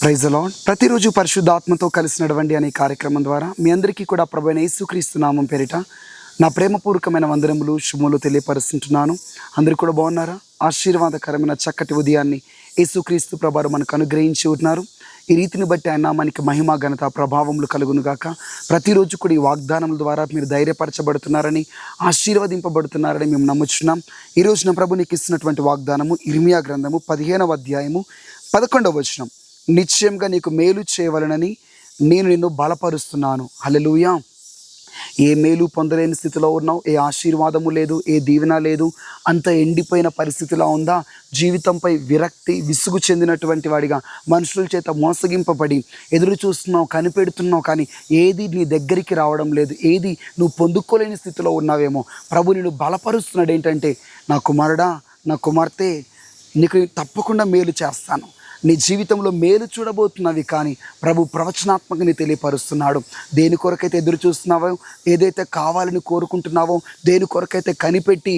Praise అలాడ్ ప్రతిరోజు పరిశుద్ధాత్మతో కలిసి నడవండి అనే కార్యక్రమం ద్వారా మీ అందరికీ కూడా ప్రభు యేసుక్రీస్తు నామం పేరిట నా ప్రేమపూర్వకమైన వందనములు శుభములు తెలియపరుస్తుంటున్నాను. అందరూ కూడా బాగున్నారా? ఆశీర్వాదకరమైన చక్కటి ఉదయాన్ని యేసుక్రీస్తు ప్రభారు మనకు అనుగ్రహించి ఉన్నారు ఈ రీతిని బట్టి ఆయన మనకి మహిమ ఘనత ప్రభావములు కలుగునుగాక ప్రతిరోజు కూడా ఈ వాగ్దానముల ద్వారా మీరు ధైర్యపరచబడుతున్నారని ఆశీర్వదింపబడుతున్నారని మేము నమ్ముచున్నాం. ఈ నా ప్రభు నీకు ఇస్తున్నటువంటి వాగ్దానము ఇర్మియా గ్రంథము పదిహేనవ అధ్యాయము పదకొండవ వచనం. నిశ్చయంగా నీకు మేలు చేయవలనని నేను నిన్ను బలపరుస్తున్నాను. హలలుయా ఏ మేలు పొందలేని స్థితిలో ఉన్నావు? ఏ ఆశీర్వాదము లేదు? ఏ దీవెన లేదు? అంత ఎండిపోయిన పరిస్థితిలో ఉందా? జీవితంపై విరక్తి విసుగు చెందినటువంటి వాడిగా మనుషుల చేత మోసగింపబడి ఎదురు చూస్తున్నావు కనిపెడుతున్నావు కానీ ఏది నీ దగ్గరికి రావడం లేదు. ఏది నువ్వు పొందుకోలేని స్థితిలో ఉన్నావేమో? ప్రభు నిన్ను బలపరుస్తున్నాడు. ఏంటంటే నా కుమారుడా నా కుమార్తె నీకు తప్పకుండా మేలు చేస్తాను. నీ జీవితంలో మేలు చూడబోతున్నవి కానీ ప్రభు ప్రవచనాత్మకని తెలియపరుస్తున్నాడు. దేని కొరకైతే ఎదురు చూస్తున్నావో ఏదైతే కావాలని కోరుకుంటున్నావో దేని కొరకైతే కనిపెట్టి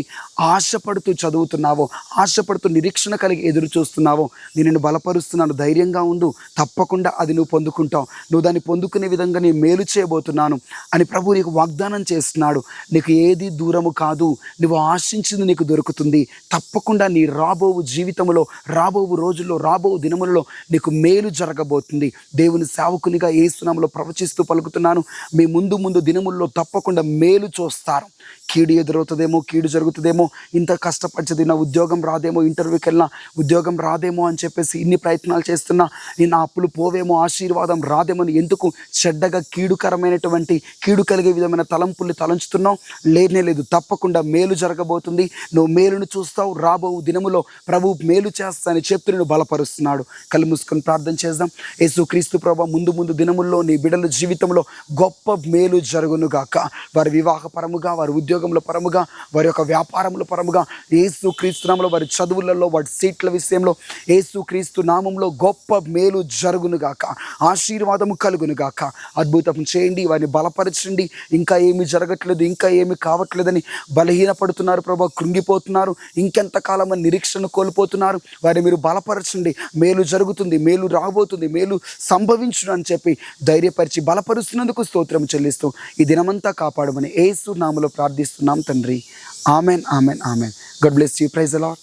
ఆశపడుతూ చదువుతున్నావో ఆశపడుతూ నిరీక్షణ కలిగి ఎదురు చూస్తున్నావో నేను బలపరుస్తున్నాను ధైర్యంగా ఉండు తప్పకుండా అది నువ్వు పొందుకుంటావు. నువ్వు దాన్ని పొందుకునే విధంగా నేను మేలు చేయబోతున్నాను అని ప్రభు నీకు వాగ్దానం చేస్తున్నాడు. నీకు ఏది దూరము కాదు నువ్వు ఆశించింది నీకు దొరుకుతుంది. తప్పకుండా నీ రాబోవు జీవితంలో రాబోవు రోజుల్లో రాబోవు దినములలో నీకు మేలు జరగబోతుంది. దేవుని సేవకునిగా ఏసునామలో ప్రవచిస్తూ పలుకుతున్నాను. మీ ముందు ముందు దినముల్లో తప్పకుండా మేలు చూస్తారు. కీడు ఎదురవుతుందేమో కీడు జరుగుతుందేమో ఇంత కష్టపరిచేది నా ఉద్యోగం రాదేమో ఇంటర్వ్యూకి వెళ్ళినా ఉద్యోగం రాదేమో అని చెప్పేసి ఇన్ని ప్రయత్నాలు చేస్తున్నా నేను అప్పులు పోవేమో ఆశీర్వాదం రాదేమో అని ఎందుకు చెడ్డగా కీడుకరమైనటువంటి కీడు కలిగే విధమైన తలంపుల్ని తలంచుతున్నావు? లేనే లేదు తప్పకుండా మేలు జరగబోతుంది. నువ్వు మేలును చూస్తావు రాబో దినములో ప్రభు మేలు చేస్తానని చెప్తూ నేను బలపరుస్తున్నాడు. కళ్ళు మూసుకొని ప్రార్థన చేద్దాం. యేసు క్రీస్తు ప్రభు ముందు ముందు దినముల్లో నీ బిడ్డల జీవితంలో గొప్ప మేలు జరుగును గాక వారి వివాహ పరముగా వారి ఉద్యోగంలో పరముగా వారి యొక్క వ్యాపారంలో పరముగా యేసు క్రీస్తు నామంలో వారి చదువులలో వారి సీట్ల విషయంలో యేసు క్రీస్తు నామంలో గొప్ప మేలు జరుగును గాక ఆశీర్వాదము కలుగును గాక అద్భుతం చేయండి వారిని బలపరచండి. ఇంకా ఏమి జరగట్లేదు ఇంకా ఏమి కావట్లేదని బలహీనపడుతున్నారు ప్రభా కృంగిపోతున్నారు. ఇంకెంతకాలం నిరీక్షణ కోల్పోతున్నారు. వారిని మీరు బలపరచండి. మేలు జరుగుతుంది మేలు రాబోతుంది మేలు సంభవించును అని చెప్పి ధైర్యపరిచి బలపరుస్తున్నందుకు స్తోత్రం చెల్లిస్తూ ఈ దినమంతా కాపాడమని ఏసు నామలో ప్రార్థిస్తున్నాం తండ్రి. Amen amen amen. God bless you praise a lot